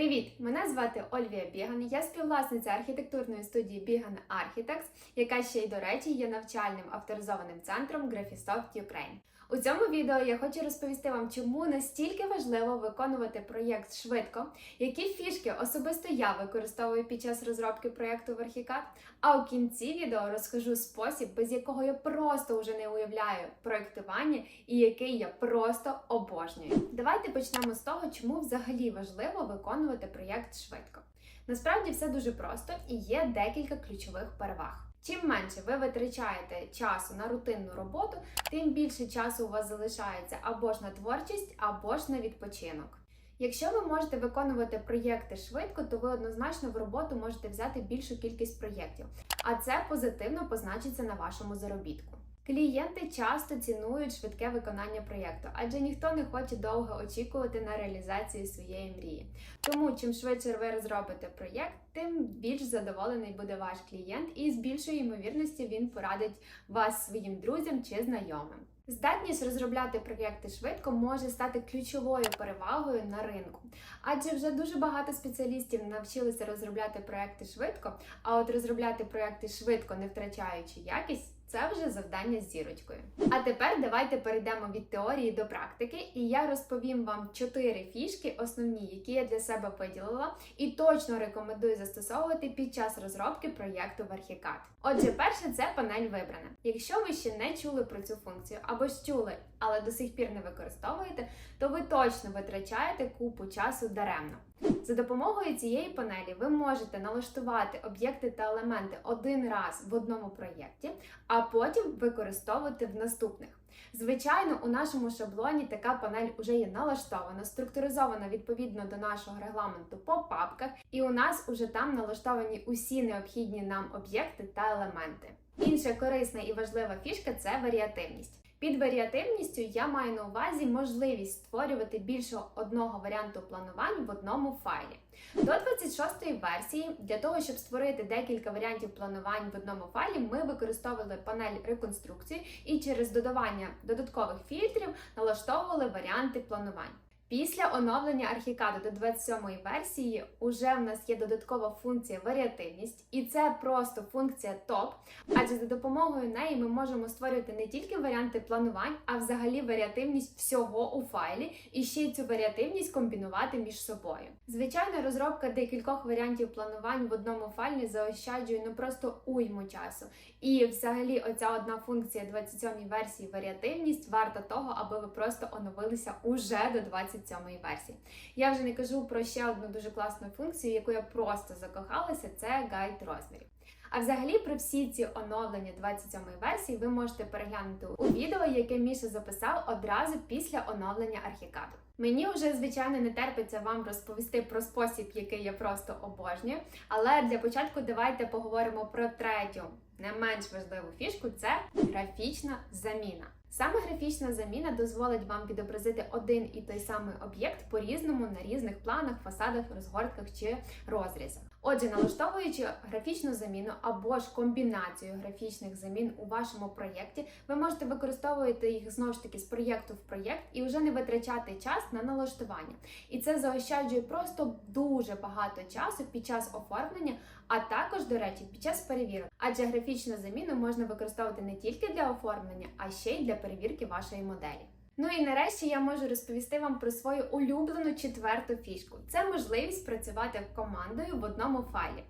Привіт! Мене звати Ольвія Біган. Я співвласниця архітектурної студії Біган Architects, яка ще й, до речі, є навчальним авторизованим центром Graphisoft Ukraine. У цьому відео я хочу розповісти вам, чому настільки важливо виконувати проєкт швидко, які фішки особисто я використовую під час розробки проєкту в Archicad, а у кінці відео розкажу спосіб, без якого я просто вже не уявляю проєктування і який я просто обожнюю. Давайте почнемо з того, чому взагалі важливо виконувати проєкт швидко. Насправді все дуже просто і є декілька ключових переваг. Чим менше ви витрачаєте часу на рутинну роботу, тим більше часу у вас залишається або ж на творчість, або ж на відпочинок. Якщо ви можете виконувати проєкти швидко, то ви однозначно в роботу можете взяти більшу кількість проєктів, а це позитивно позначиться на вашому заробітку. Клієнти часто цінують швидке виконання проєкту, адже ніхто не хоче довго очікувати на реалізацію своєї мрії. Тому чим швидше ви розробите проєкт, тим більш задоволений буде ваш клієнт, і з більшою ймовірністю він порадить вас своїм друзям чи знайомим. Здатність розробляти проєкти швидко може стати ключовою перевагою на ринку, адже вже дуже багато спеціалістів навчилися розробляти проєкти швидко, а от розробляти проєкти швидко, не втрачаючи якість. Це вже завдання з зірочкою. А тепер давайте перейдемо від теорії до практики, і я розповім вам чотири фішки, основні, які я для себе виділила, і точно рекомендую застосовувати під час розробки проєкту в Archicad. Отже, перше це панель вибрана. Якщо ви ще не чули про цю функцію або ж чули, але до сих пір не використовуєте, то ви точно витрачаєте купу часу даремно. За допомогою цієї панелі ви можете налаштувати об'єкти та елементи один раз в одному проєкті, а потім використовувати в наступних. Звичайно, у нашому шаблоні така панель вже є налаштована, структуризована відповідно до нашого регламенту по папках, і у нас уже там налаштовані усі необхідні нам об'єкти та елементи. Інша корисна і важлива фішка це варіативність. Під варіативністю я маю на увазі можливість створювати більше одного варіанту планувань в одному файлі. До 26-ї версії для того, щоб створити декілька варіантів планувань в одному файлі, ми використовували панель реконструкції і через додавання додаткових фільтрів налаштовували варіанти планувань. Після оновлення Archicad до 27-ї версії уже в нас є додаткова функція варіативність, і це просто функція топ, адже за допомогою неї ми можемо створювати не тільки варіанти планувань, а взагалі варіативність всього у файлі, і ще й цю варіативність комбінувати між собою. Звичайно, розробка декількох варіантів планувань в одному файлі заощаджує ну просто уйму часу. І взагалі, оця одна функція 27-ї версії варіативність варта того, аби ви просто оновилися уже до 27 27 версії. Я вже не кажу про ще одну дуже класну функцію, яку я просто закохалася, це гайд розмірів. А взагалі про всі ці оновлення 27-ї версії ви можете переглянути у відео, яке Міша записав одразу після оновлення архікаду. Мені вже, звичайно, не терпиться вам розповісти про спосіб, який я просто обожнюю. Але для початку давайте поговоримо про третю, не менш важливу фішку це графічна заміна. Саме графічна заміна дозволить вам відобразити один і той самий об'єкт по-різному на різних планах, фасадах, розгортках чи розрізах. Отже, налаштовуючи графічну заміну або ж комбінацію графічних замін у вашому проєкті, ви можете використовувати їх знову ж таки з проєкту в проєкт і вже не витрачати час на налаштування. І це заощаджує просто дуже багато часу під час оформлення, а також, до речі, під час перевірок. Адже графічну заміну можна використовувати не тільки для оформлення, а ще й для перевірки вашої моделі. Ну і нарешті я можу розповісти вам про свою улюблену четверту фішку. Це можливість працювати командою в одному файлі.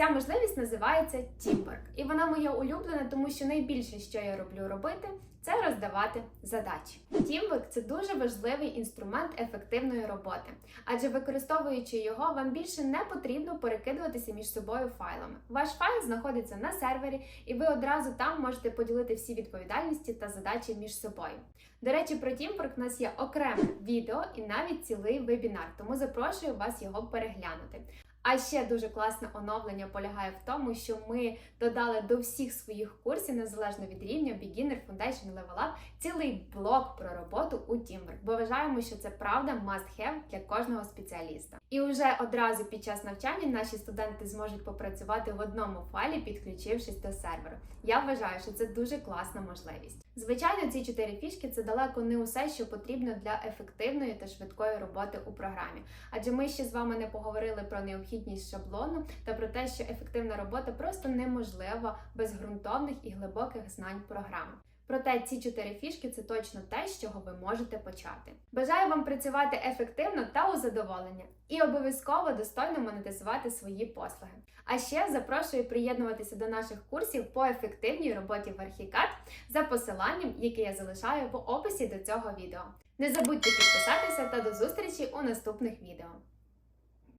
Ця можливість називається Teamwork. І вона моя улюблена, тому що найбільше, що я роблю робити, це роздавати задачі. Teamwork – це дуже важливий інструмент ефективної роботи, адже використовуючи його, вам більше не потрібно перекидуватися між собою файлами. Ваш файл знаходиться на сервері, і ви одразу там можете поділити всі відповідальності та задачі між собою. До речі, про Teamwork у нас є окреме відео і навіть цілий вебінар, тому запрошую вас його переглянути. А ще дуже класне оновлення полягає в тому, що ми додали до всіх своїх курсів, незалежно від рівня, Beginner, Foundation, Level Up, цілий блок про роботу у Teamwork, бо вважаємо, що це правда must have для кожного спеціаліста. І вже одразу під час навчання наші студенти зможуть попрацювати в одному файлі, підключившись до серверу. Я вважаю, що це дуже класна можливість. Звичайно, ці чотири фішки це далеко не усе, що потрібно для ефективної та швидкої роботи у програмі. Адже ми ще з вами не поговорили про необхідність шаблону та про те, що ефективна робота просто неможлива без ґрунтовних і глибоких знань програми. Проте ці чотири фішки це точно те, з чого ви можете почати. Бажаю вам працювати ефективно та у задоволення і обов'язково достойно монетизувати свої послуги. А ще запрошую приєднуватися до наших курсів по ефективній роботі в Archicad за посиланням, яке я залишаю в описі до цього відео. Не забудьте підписатися та до зустрічі у наступних відео.